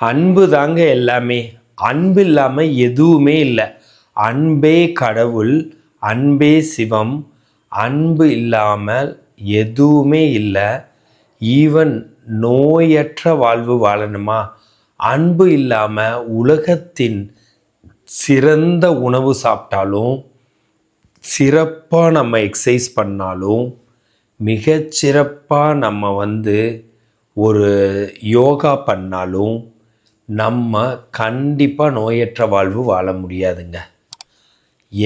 அன்பு தாங்க எல்லாமே. அன்பு இல்லாமல் எதுவுமே இல்லை. அன்பே கடவுள் அன்பே சிவம். அன்பு இல்லாமல் எதுவுமே இல்லை. ஈவன் நோயற்ற வாழ்வு வாழணுமா? அன்பு இல்லாமல் உலகத்தின் சிறந்த உணவு சாப்பிட்டாலும் சிறப்பாக நம்ம எக்ஸசைஸ் பண்ணாலும் மிகச்சிறப்பாக நம்ம வந்து ஒரு யோகா பண்ணாலும் நம்ம கண்டிப்பாக நோயற்ற வாழ்வு வாழ முடியாதுங்க.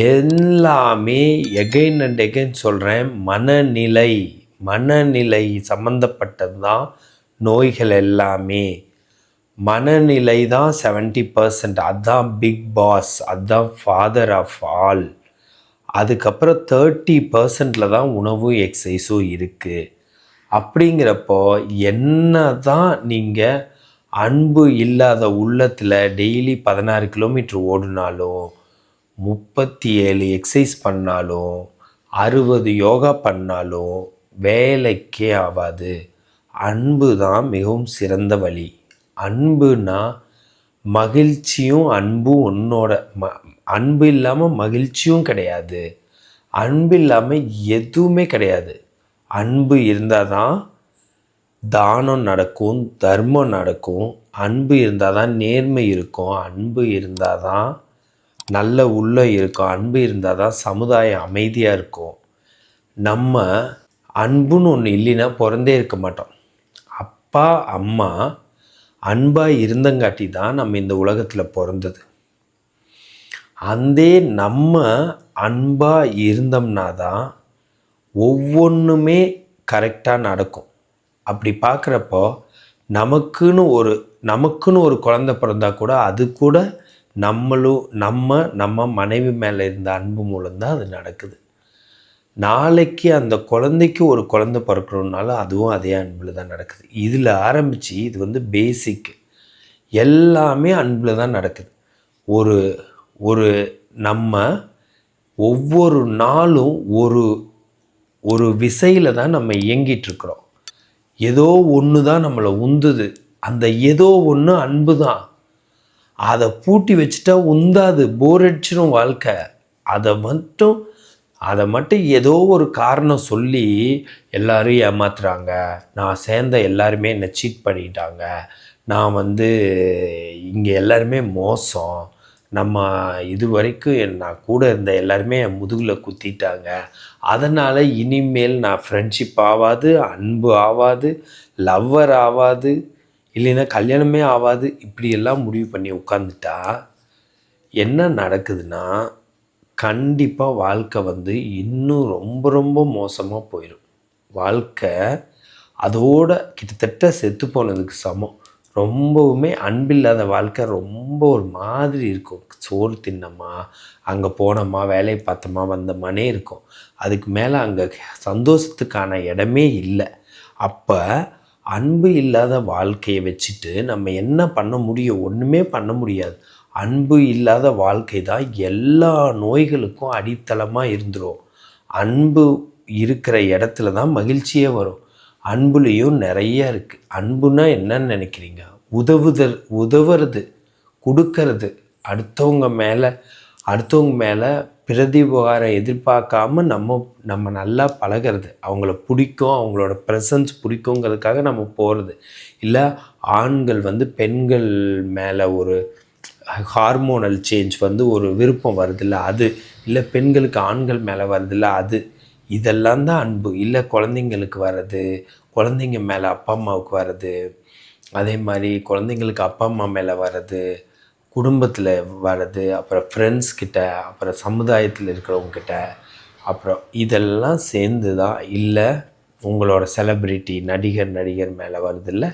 எல்லாமே எகைன் அண்ட் எகைன் சொல்கிறேன் மனநிலை மனநிலை சம்மந்தப்பட்டது தான் நோய்கள் எல்லாமே. மனநிலை தான் செவன்ட்டி பர்சன்ட் அதுதான் பிக் பாஸ் அதுதான் ஃபாதர் ஆஃப் ஆல் அதுக்கப்புறம் தேர்ட்டி பர்சன்டில் தான் உணவும் எக்ஸசைஸும் இருக்குது அப்படிங்கிறப்போ என்ன தான் நீங்கள் அன்பு இல்லாத உள்ளத்தில் டெய்லி பதினாறு கிலோமீட்டர் ஓடினாலும் முப்பத்தி ஏழு எக்ஸசைஸ் பண்ணாலும் அறுபது யோகா பண்ணாலும் வேலைக்கே ஆகாது அன்பு தான் மிகவும் சிறந்த வழி. அன்புனா மகிழ்ச்சியும் அன்பும் உன்னோட ம அன்பு இல்லாமல் மகிழ்ச்சியும் கிடையாது. அன்பு இல்லாமல் எதுவுமே கிடையாது. அன்பு இருந்தால் தான் தானம் நடக்கும் தர்மம் நடக்கும். அன்பு இருந்தால் தான் நேர்மை இருக்கும். அன்பு இருந்தால் தான் நல்ல உள்ளம் இருக்கும். அன்பு இருந்தால் தான் சமுதாயம் அமைதியாக இருக்கும். நம்ம அன்புன்னு ஒன்று இல்லைன்னா பிறந்தே இருக்க மாட்டோம். அப்பா அம்மா அன்பாக இருந்தங்காட்டி தான் நம்ம இந்த உலகத்தில் பிறந்தது. அந்தே நம்ம அன்பாக இருந்தோம்னா தான் ஒவ்வொன்றுமே கரெக்டாக நடக்கும். அப்படி பார்க்குறப்போ நமக்குன்னு ஒரு நமக்குன்னு ஒரு குழந்த பிறந்தா கூட அது கூட நம்மளும் நம்ம நம்ம மனைவி மேலே இருந்த அன்பு மூலம்தான் அது நடக்குது. நாளைக்கு அந்த குழந்தைக்கு ஒரு குழந்தை பிறக்கணுன்னாலும் அதுவும் அதே அன்பில் தான் நடக்குது. இதில் ஆரம்பித்து இது வந்து பேசிக் எல்லாமே அன்பில் தான் நடக்குது. ஒரு ஒரு நம்ம ஒவ்வொரு நாளும் ஒரு ஒரு விசையில் தான் நம்ம இயங்கிட்டுருக்குறோம் ஏதோ ஒன்று தான் நம்மளை உந்துது. அந்த ஏதோ ஒன்று அன்பு தான். அதை பூட்டி வச்சுட்டா உந்தாது போர் அடிச்சிடும் வாழ்க்கை. அதை மட்டும் அதை மட்டும் ஏதோ ஒரு காரணம் சொல்லி எல்லாரும் ஏமாத்துறாங்க. நான் சேர்ந்த எல்லாருமே என்னை சீட் பண்ணிட்டாங்க. நான் வந்து இங்கே எல்லாருமே மோசம். நம்ம இது வரைக்கும் நான் கூட இருந்த எல்லாருமே என் முதுகில் குத்திட்டாங்க. அதனால் இனிமேல் நான் ஃப்ரெண்ட்ஷிப் ஆகாது அன்பு ஆகாது லவ்வர் ஆகாது இல்லைன்னா கல்யாணமே ஆகாது இப்படியெல்லாம் முடிவு பண்ணி உட்காந்துட்டா என்ன நடக்குதுன்னா கண்டிப்பாக வாழ்க்கை வந்து இன்னும் ரொம்ப ரொம்ப மோசமாக போயிடும் வாழ்க்கை அதோட கிட்டத்தட்ட செத்து போனதுக்கு சமம். ரொம்பவுமே அன்பில்லாத வாழ்க்கை ரொம்ப ஒரு மாதிரி இருக்கும். சோறு தின்னமா அங்கே போனோமா வேலையை பார்த்தோமா வந்தோமானே இருக்கும். அதுக்கு மேலே அங்கே சந்தோஷத்துக்கான இடமே இல்லை. அப்போ அன்பு இல்லாத வாழ்க்கையை வச்சுட்டு நம்ம என்ன பண்ண முடியும்? ஒன்றுமே பண்ண முடியாது. அன்பு இல்லாத வாழ்க்கை தான் எல்லா நோய்களுக்கும் அடித்தளமாக இருந்துடும் அன்பு இருக்கிற இடத்துல தான் மகிழ்ச்சியே வரும். அன்புலேயும் நிறையா இருக்குது அன்புனா என்னன்னு நினைக்கிறீங்க? உதவுதல் உதவுறது கொடுக்கறது. அடுத்தவங்க மேலே அடுத்தவங்க மேலே பிரதிபகாரம் எதிர்பார்க்காம நம்ம நம்ம நல்லா பழகிறது. அவங்கள பிடிக்கும் அவங்களோட ப்ரெசன்ஸ் பிடிக்குங்கிறதுக்காக நம்ம போகிறது இல்லை ஆண்கள் வந்து பெண்கள் மேலே ஒரு ஹார்மோனல் சேஞ்ச் வந்து ஒரு விருப்பம் வருதில்ல அது. இல்லை பெண்களுக்கு ஆண்கள் மேலே வருதில்ல அது. இதெல்லாம் தான் அன்பு. இல்லை குழந்தைங்களுக்கு வர்றது குழந்தைங்க மேலே அப்பா அம்மாவுக்கு வர்றது. அதே மாதிரி குழந்தைங்களுக்கு அப்பா அம்மா மேலே வர்றது குடும்பத்தில் வர்றது அப்புறம் ஃப்ரெண்ட்ஸ் கிட்ட அப்புறம் சமுதாயத்தில் இருக்கிறவங்கக்கிட்ட அப்புறம் இதெல்லாம் சேர்ந்து தான் இல்லை உங்களோட செலப்ரிட்டி நடிகர் நடிகர் மேலே வருதில்ல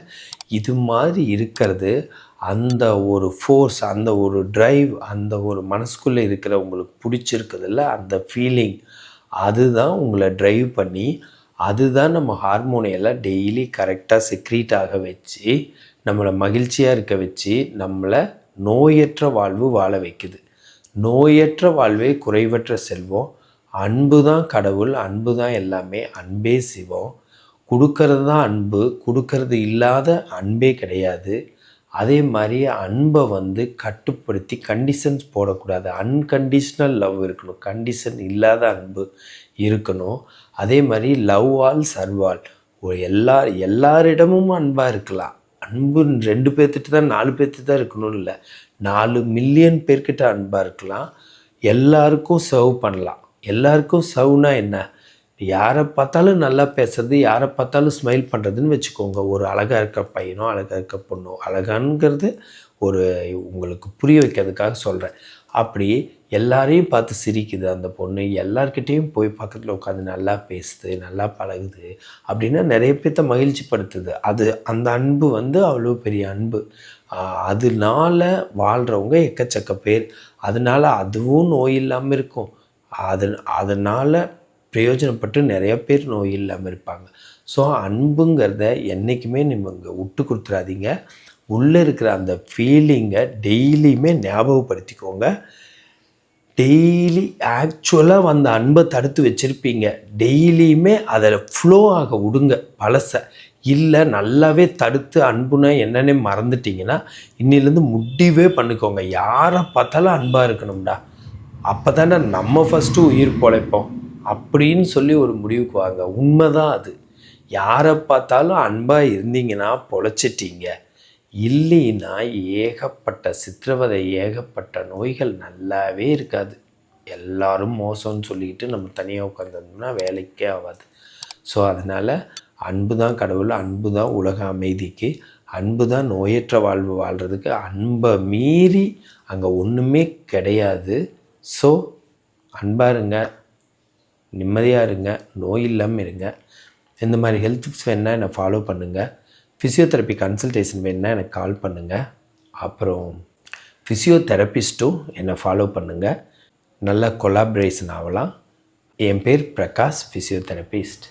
இது மாதிரி இருக்கிறது அந்த ஒரு ஃபோர்ஸ் அந்த ஒரு ட்ரைவ் அந்த ஒரு மனசுக்குள்ளே இருக்கிற உங்களுக்கு பிடிச்சிருக்குதுல்ல அந்த ஃபீலிங் அதுதான் உங்களை ட்ரைவ் பண்ணி அதுதான் நம்ம ஹார்மோனியெல்லாம் டெய்லி கரெக்டாக செக்ரீட் ஆக வச்சு நம்மளை மகிழ்ச்சியாக இருக்க வச்சு நம்மளை நோயற்ற வாழ்வு வாழ வைக்குது. நோயற்ற வாழ்வே குறைவற்ற செல்வம். அன்பு தான் கடவுள் அன்பு தான் எல்லாமே அன்பே சிவம். கொடுக்கறது தான் அன்பு கொடுக்கறது இல்லாத அன்பே கிடையாது. அதே மாதிரி அன்பை வந்து கட்டுப்படுத்தி கண்டிஷன்ஸ் போடக்கூடாது. அன்கண்டிஷ்னல் லவ் இருக்கணும். கண்டிஷன் இல்லாத அன்பு இருக்கணும். அதே மாதிரி லவ் ஆல் சர்வால் எல்லா எல்லாரிடமும் அன்பாக இருக்கலாம். அன்பு ரெண்டு பேர்த்திட்ட தான் நாலு பேர்த்து தான் இருக்கணும் இல்லை. நாலு மில்லியன் பேர்கிட்ட அன்பாக இருக்கலாம். எல்லாருக்கும் சர்வ் பண்ணலாம். எல்லாருக்கும் சர்வ்னா என்ன? யாரை பார்த்தாலும் நல்லா பேசுறது யாரை பார்த்தாலும் ஸ்மைல் பண்ணுறதுன்னு வச்சுக்கோங்க. ஒரு அழகாக இருக்க பையனோ அழகாக இருக்க பொண்ணோ அழகான்ங்கிறது ஒரு உங்களுக்கு புரிய வைக்கிறதுக்காக சொல்கிறேன் அப்படி எல்லாரையும் பார்த்து சிரிக்குது அந்த பொண்ணு. எல்லார்கிட்டேயும் போய் பக்கத்தில் உட்காந்து நல்லா பேசுது நல்லா பழகுது அப்படின்னா நிறைய பேர்த்த மகிழ்ச்சிப்படுத்துது அது அந்த அன்பு வந்து அவ்வளோ பெரிய அன்பு. அதனால வாழ்கிறவங்க எக்கச்சக்க பேர். அதனால அதுவும் நோய் இல்லாமல் இருக்கும். அது அதனால் பிரயோஜனப்பட்டு நிறைய பேர் நோய் இல்லாமல் இருப்பாங்க. ஸோ அன்புங்கிறத என்றைக்குமே நீங்கள் விட்டு கொடுத்துறாதீங்க. உள்ளே இருக்கிற அந்த ஃபீலிங்கை டெய்லியுமே ஞாபகப்படுத்திக்கோங்க. டெய்லி ஆக்சுவலாக அந்த அன்பை தடுத்து வச்சுருப்பீங்க. டெய்லியுமே அதில் ஃப்ளோ ஆக விடுங்க பழசை. இல்லை நல்லாவே தடுத்து அன்புனா என்னன்னே மறந்துட்டீங்கன்னா இன்னிலேருந்து முடிவே பண்ணிக்கோங்க. யாரை பார்த்தாலும் அன்பாக இருக்கணும்டா. அப்போ தானே நம்ம ஃபஸ்ட்டு உயிர் பொழைப்போம். அப்படின்னு சொல்லி ஒரு முடிவுக்கு வாங்க. உண்மைதான் அது. யாரை பார்த்தாலும் அன்பாக இருந்தீங்கன்னா பொழைச்சிட்டீங்க. இல்லைன்னா ஏகப்பட்ட சித்திரவதை ஏகப்பட்ட நோய்கள் நல்லாவே இருக்காது. எல்லாரும் மோசம்னு சொல்லிக்கிட்டு நம்ம தனியாக உட்காந்துருந்தோம்னா வேலைக்கே ஆகாது. ஸோ அதனால் அன்பு தான் கடவுள் அன்பு தான் உலக அமைதிக்கு அன்பு தான் நோயற்ற வாழ்வு வாழ்கிறதுக்கு அன்பை மீறி அங்கே ஒன்றுமே கிடையாது. ஸோ அன்பாருங்க நிம்மதியாக இருங்க நோய் இல்லாமல் இருங்க. இந்த மாதிரி ஹெல்த் டிப்ஸ் வேணால் என்னை ஃபாலோ பண்ணுங்கள் ஃபிசியோதெரப்பி கன்சல்டேஷன் வேணுன்னா எனக்கு கால் பண்ணுங்கள் அப்புறம் ஃபிசியோதெரப்பிஸ்ட்டும் என்னை ஃபாலோ பண்ணுங்கள் நல்ல கொலாபரேஷன் ஆகலாம். என் பேர் பிரகாஷ் ஃபிசியோதெரபிஸ்ட்